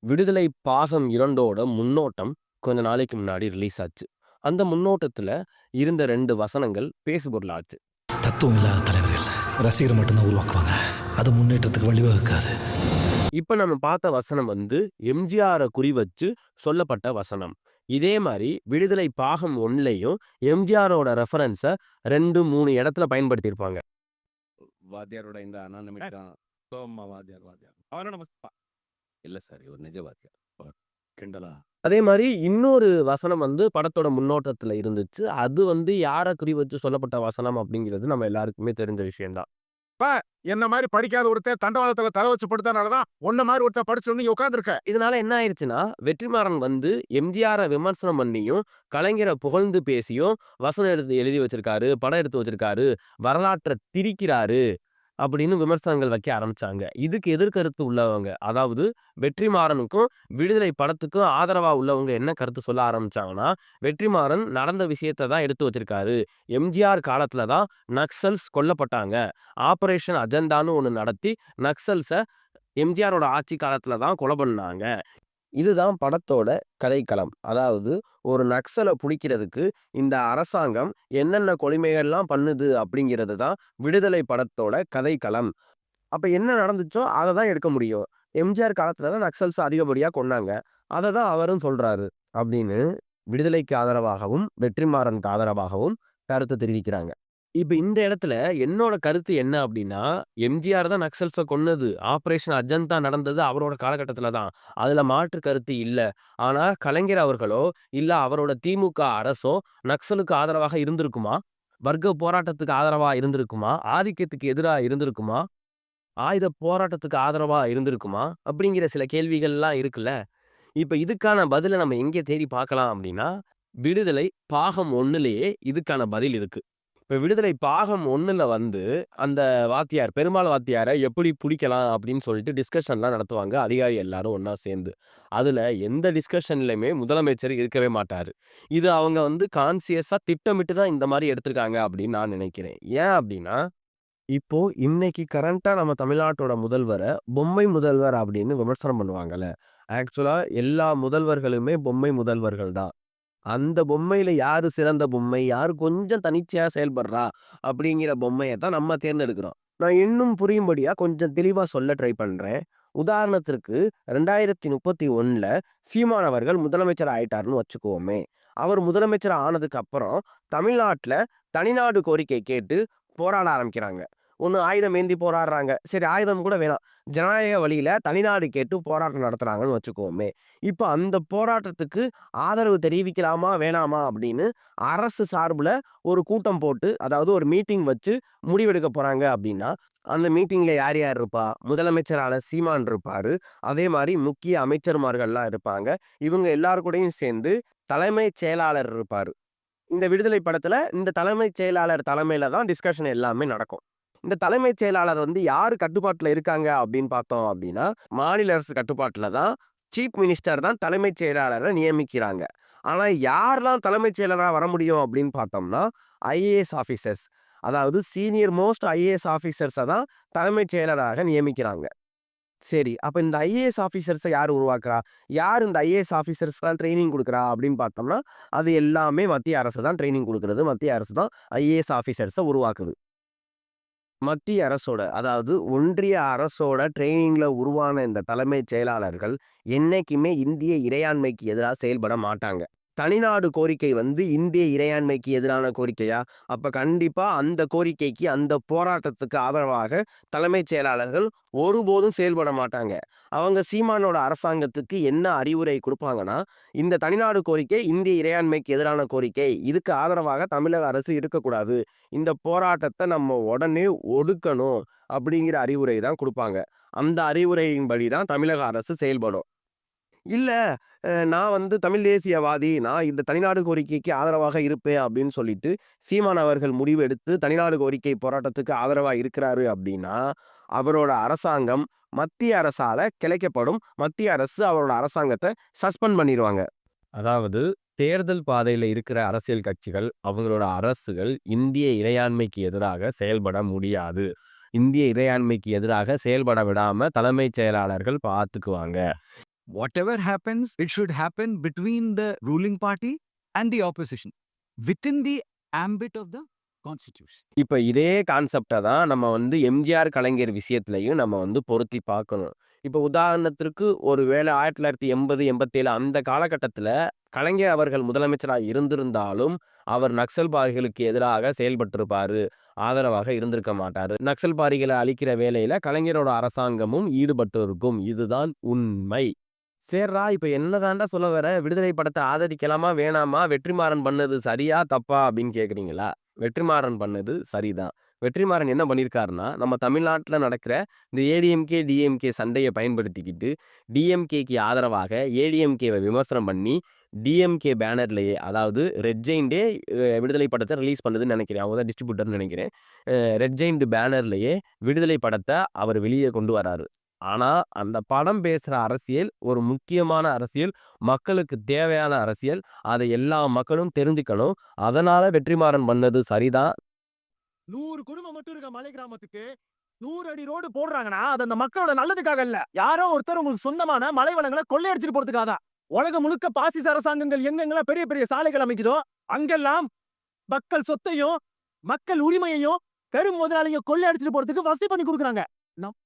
விடுதலை பாகம் இரண்டோட முன்னோட்டம் கொஞ்ச நாளைக்கு முன்னாடி ரிலீஸ் ஆச்சு. அந்த முன்னோட்டத்துல இருந்த ரெண்டு வசனங்கள் பேசுபொருளாச்சு. தத்துவம் இல்லாத தலைவர்கள் ரசிகரை மட்டும்தான் உருவாக்குவாங்க. அது முன்னேற்றத்துக்கு வழிவகுக்காது இப்ப நம்ம பார்த்த வசனம் வந்து எம்ஜிஆரை குறி வச்சு சொல்லப்பட்ட வசனம். இதே மாதிரி விடுதலை பாகம் ஒன்லையும் எம்ஜிஆரோட ரெஃபரன்ஸை ரெண்டு மூணு இடத்துல பயன்படுத்தியிருப்பாங்க. வாத்தியாரோட இந்த சோம்மா வாத்தியார் வாத்தியார். அவரை நம்ம பா- இல்ல சார். இவர் நிஜ வாத்தியார் கிண்டலா? அதே மாதிரி இன்னொரு வசனம் வந்து படத்தோட முன்னோட்டத்துல இருந்துச்சு. அது வந்து யாரை குறி வச்சு சொல்லப்பட்ட வசனம் அப்படிங்கிறது நம்ம எல்லாருக்குமே தெரிஞ்ச விஷயம்தான். என்ன மாதிரி படிக்காத ஒருத்தன் தண்டவாளத்துல தலை வச்சு படுத்தனாலதான் உன்ன மாதிரி ஒருத்தன் படிச்சு வந்து உட்காந்துருக்க இதனால என்ன ஆயிடுச்சுன்னா வெற்றிமாறன் வந்து எம்ஜிஆரை விமர்சனம் பண்ணியும் கலைஞரை புகழ்ந்து பேசியும் வசனம் எடுத்து எழுதி வச்சிருக்காரு படம் எடுத்து வச்சிருக்காரு வரலாற்றை திரிக்கிறாரு. அப்படின்னு விமர்சனங்கள் வைக்க ஆரம்பிச்சாங்க. இதுக்கு எதிர்கருத்து உள்ளவங்க அதாவது வெற்றிமாறனுக்கும் விடுதலை படத்துக்கும் ஆதரவா உள்ளவங்க என்ன கருத்து சொல்ல ஆரம்பிச்சாங்கன்னா வெற்றிமாறன் நடந்த விஷயத்தை தான் எடுத்து வச்சிருக்காரு. எம்ஜிஆர் காலத்துல தான் நக்சல்ஸ் கொல்லப்பட்டாங்க. ஆபரேஷன் அஜெண்டான்னு ஒன்று நடத்தி நக்சல்ஸை எம்ஜிஆரோட ஆட்சி காலத்துல தான் கொலை பண்ணாங்க. இதுதான் படத்தோட கதைக்களம். அதாவது ஒரு நக்சலை பிடிக்கிறதுக்கு இந்த அரசாங்கம் என்னென்ன கொடுமைகள்லாம் பண்ணுது அப்படிங்கிறது தான் விடுதலை படத்தோட கதைக்களம். அப்போ என்ன நடந்துச்சோ அதை தான் எடுக்க முடியும். எம்ஜிஆர் காலத்துல தான் நக்சல்ஸ் அதிகப்படியாக கொண்டாங்க அதை தான் அவரும் சொல்றாரு அப்படின்னு விடுதலைக்கு ஆதரவாகவும் வெற்றிமாறனுக்கு ஆதரவாகவும் கருத்தை தெரிவிக்கிறாங்க. இப்ப இந்த இடத்துல என்னோட கருத்து என்ன அப்படின்னா எம்ஜிஆர் தான் நக்சல்ஸை கொன்னது. ஆபரேஷன் அஜந்தா நடந்தது அவரோட காலகட்டத்துல தான். அதுல மாற்று கருத்து இல்ல. ஆனா கலைஞர் அவர்களோ இல்ல அவரோட திமுக அரசோ நக்சலுக்கு ஆதரவாக இருந்திருக்குமா? வர்க்க போராட்டத்துக்கு ஆதரவா இருந்திருக்குமா? ஆதிக்கத்துக்கு எதிராக இருந்திருக்குமா? ஆயுத போராட்டத்துக்கு ஆதரவா இருந்திருக்குமா? அப்படிங்கிற சில கேள்விகள்லாம் இருக்குல்ல. இப்ப இதுக்கான பதிலை நம்ம எங்கே தேடி பார்க்கலாம் அப்படின்னா விடுதலை பாகம் ஒண்ணுலயே இதுக்கான பதில் இருக்கு. இப்போ விடுதலை பாகம் ஒன்றில் வந்து அந்த வாத்தியார் பெருமாள் வாத்தியாரை எப்படி பிடிக்கலாம் அப்படின்னு சொல்லிட்டு டிஸ்கஷன்லாம் நடத்துவாங்க. அதிகாரி எல்லாரும் ஒன்றா சேர்ந்து. அதுல எந்த டிஸ்கஷன்லையுமே முதலமைச்சர் இருக்கவே மாட்டார். இது அவங்க வந்து கான்சியஸா திட்டமிட்டு தான் இந்த மாதிரி எடுத்திருக்காங்க அப்படின்னு நான் நினைக்கிறேன். ஏன் அப்படின்னா இப்போ இன்னைக்கு கரண்டா நம்ம தமிழ்நாட்டோட முதல்வரை பொம்மை முதல்வர் அப்படின்னு விமர்சனம் பண்ணுவாங்கல்ல. ஆக்சுவலா எல்லா முதல்வர்களுமே பொம்மை முதல்வர்கள் தான். அந்த பொம்மையில யாரு சிறந்த பொம்மை? யாரு கொஞ்சம் தனிச்சையா செயல்படுறா? அப்படிங்கிற பொம்மையை தான் நம்ம தேர்ந்தெடுக்கிறோம். நான் இன்னும் புரியும்படியா கொஞ்சம் தெளிவா சொல்ல ட்ரை பண்றேன். உதாரணத்திற்கு ரெண்டாயிரத்தி முப்பத்தி ஒன்னுல சீமான் அவர்கள் முதலமைச்சர் ஆயிட்டாருன்னு வச்சுக்குவோமே அவர் முதலமைச்சர் ஆனதுக்கு அப்புறம் தனிநாடு கோரிக்கை கேட்டு போராட ஆரம்பிக்கிறாங்க. ஒன்று ஆயுதம் ஏந்தி போராடுறாங்க. சரி ஆயுதம் கூட வேணாம். ஜனநாயக வழியில தனிநாடு கேட்டு போராட்டம் நடத்துறாங்கன்னு வச்சுக்கோமே. இப்போ அந்த போராட்டத்துக்கு ஆதரவு தெரிவிக்கலாமா வேணாமா அப்படின்னு அரசு சார்புல ஒரு கூட்டம் போட்டு அதாவது ஒரு மீட்டிங் வச்சு முடிவெடுக்க போறாங்க அப்படின்னா அந்த மீட்டிங்ல யார் யார் இருப்பா? முதலமைச்சரான சீமான் இருப்பாரு. அதே மாதிரி முக்கிய அமைச்சர்மார்கள்லாம் இருப்பாங்க. இவங்க எல்லாரு கூடயும் சேர்ந்து தலைமைச் செயலாளர் இருப்பாரு. இந்த விடுதலை படத்துல இந்த தலைமைச் செயலாளர் தலைமையில தான் டிஸ்கஷன் எல்லாமே நடக்கும். இந்த தலைமைச் செயலாளர் வந்து யாரு கட்டுப்பாட்டில் இருக்காங்க அப்படின்னு பார்த்தோம் அப்படின்னா மாநில அரசு கட்டுப்பாட்டில் தான் சீஃப் மினிஸ்டர் தான் தலைமைச் செயலாளரை நியமிக்கிறாங்க. ஆனால் யாரெல்லாம் தலைமைச் செயலராக வர முடியும் அப்படின்னு பார்த்தோம்னா ஐஏஎஸ் ஆஃபீஸர்ஸ். அதாவது சீனியர் மோஸ்ட் ஐஏஎஸ் ஆஃபீஸர்ஸை தான் தலைமைச் செயலராக நியமிக்கிறாங்க. சரி அப்போ இந்த ஐஏஎஸ் ஆஃபீஸர்ஸை யார் உருவாக்குறா? யார் இந்த ஐஏஎஸ் ஆஃபீஸர்ஸ்லாம் ட்ரைனிங் கொடுக்குறா அப்படின்னு பார்த்தோம்னா அது எல்லாமே மத்திய அரசு தான் ட்ரைனிங் கொடுக்குறது. மத்திய அரசு தான் ஐஏஎஸ் ஆஃபீஸர்ஸை உருவாக்குது. மத்திய அரசோட அதாவது ஒன்றிய அரசோட ட்ரைனிங்ல உருவான இந்த தலைமைச் செயலாளர்கள் என்னைக்குமே இந்திய இறையாண்மைக்கு எதிராக செயல்பட மாட்டாங்க. தனிநாடு கோரிக்கை வந்து இந்திய இறையாண்மைக்கு எதிரான கோரிக்கையா? அப்போ கண்டிப்பாக அந்த கோரிக்கைக்கு அந்த போராட்டத்துக்கு ஆதரவாக தலைமைச் செயலாளர்கள் ஒருபோதும் செயல்பட மாட்டாங்க. அவங்க சீமானோட அரசாங்கத்துக்கு என்ன அறிவுரை கொடுப்பாங்கன்னா இந்த தனிநாடு கோரிக்கை இந்திய இறையாண்மைக்கு எதிரான கோரிக்கை இதுக்கு ஆதரவாக தமிழக அரசு இருக்கக்கூடாது. இந்த போராட்டத்தை நம்ம உடனே ஒடுக்கணும் அப்படிங்கிற அறிவுரை தான் கொடுப்பாங்க. அந்த அறிவுரையின்படி தான் தமிழக அரசு செயல்படும். இல்லை நான் வந்து தமிழ் தேசியவாதி. நான் இந்த தனிநாடு கோரிக்கைக்கு ஆதரவாக இருப்பேன் அப்படின்னு சொல்லிட்டு சீமான் அவர்கள் முடிவு எடுத்து தனிநாடு கோரிக்கை போராட்டத்துக்கு ஆதரவாக இருக்கிறாரு அப்படின்னா அவரோட அரசாங்கம் மத்திய அரசால கிளைக்கப்படும். மத்திய அரசு அவரோட அரசாங்கத்தை சஸ்பெண்ட் பண்ணிடுவாங்க அதாவது தேர்தல் பாதையில் இருக்கிற அரசியல் கட்சிகள் அவங்களோட அரசுகள் இந்திய இறையாண்மைக்கு எதிராக செயல்பட முடியாது. இந்திய இறையாண்மைக்கு எதிராக செயல்பட விடாமல் தலைமைச் செயலாளர்கள் பார்த்துக்குவாங்க. Whatever happens, it should happen between the ruling party and the opposition within the ambit of the constitution இப்ப இதே கான்செப்ட தான் நம்ம வந்து எம்ஜிஆர், கலைஞர் விஷயத்துலையும் நம்ம வந்து பொருத்தி பார்க்கணும். இப்ப உதாரணத்திற்கு ஒரு வேளை 1980, 87 அந்த காலகட்டத்தில் கலைஞர் அவர்கள் முதலமைச்சரா இருந்திருந்தாலும், அவர் நக்சல்பாரிகளுக்கு எதிராக செயல்பட்டிருப்பாரு. ஆதரவாக இருந்திருக்க மாட்டாரு. நக்சல்பாரிகளை அழிக்கிற வேலையில கலைஞரோட அரசாங்கமும் ஈடுபட்டு இருக்கும். இதுதான் உண்மை. சேர்றா இப்போ என்னதான்டா சொல்ல வர? விடுதலை படத்தை ஆதரிக்கலாமா? வேணாமா? வெற்றிமாறன் பண்ணது சரியா? தப்பா? அப்படின்னு கேட்குறீங்களா வெற்றிமாறன் பண்ணது சரிதான். வெற்றிமாறன் என்ன பண்ணியிருக்காருன்னா, நம்ம தமிழ்நாட்டில் நடக்கிற இந்த ஏடிஎம்கே, டிஎம்கே சண்டையை பயன்படுத்திக்கிட்டு, டிஎம்கேக்கு ஆதரவாக ஏடிஎம்கேவை விமர்சனம் பண்ணி, டிஎம்கே பேனர்லேயே அதாவது ரெட் ஜெயண்ட்டே விடுதலை படத்தை ரிலீஸ் பண்ணுதுன்னு நினைக்கிறேன் அவங்க தான் டிஸ்ட்ரிபியூட்டர்னு நினைக்கிறேன் ரெட் ஜெயண்ட் பேனர்லேயே விடுதலை படத்தை அவர் வெளியே கொண்டு வராரு. ஆனா, அந்த படம் பேசுற அரசியல் ஒரு முக்கியமான அரசியல். மக்களுக்கு தேவையான அரசியல். அதை எல்லா மக்களும் தெரிஞ்சுக்கணும். அதனால வெற்றிமாறன் பண்ணது சரிதான். நூறு குடும்பம் மட்டும் இருக்க மலை கிராமத்துக்கு நூறு அடி ரோடு போடுறாங்கன்னா, அது அந்த மக்களோட நல்லதுக்காக இல்ல. யாரோ ஒருத்தர் உங்களுக்கு சொந்தமான மலை வளங்களை கொள்ளையடிச்சிட்டு போறதுக்காக தான். உலகம் முழுக்க பாசிச அரசாங்கங்கள் எங்கெங்கெல்லாம் பெரிய பெரிய சாலைகள் அமைக்குதோ, அங்கெல்லாம் மக்கள் சொத்தையும், மக்கள் உரிமையையும் பெரும் முதலாளிங்க கொள்ளையடிச்சிட்டு போறதுக்கு வசதி பண்ணி கொடுக்குறாங்க நம்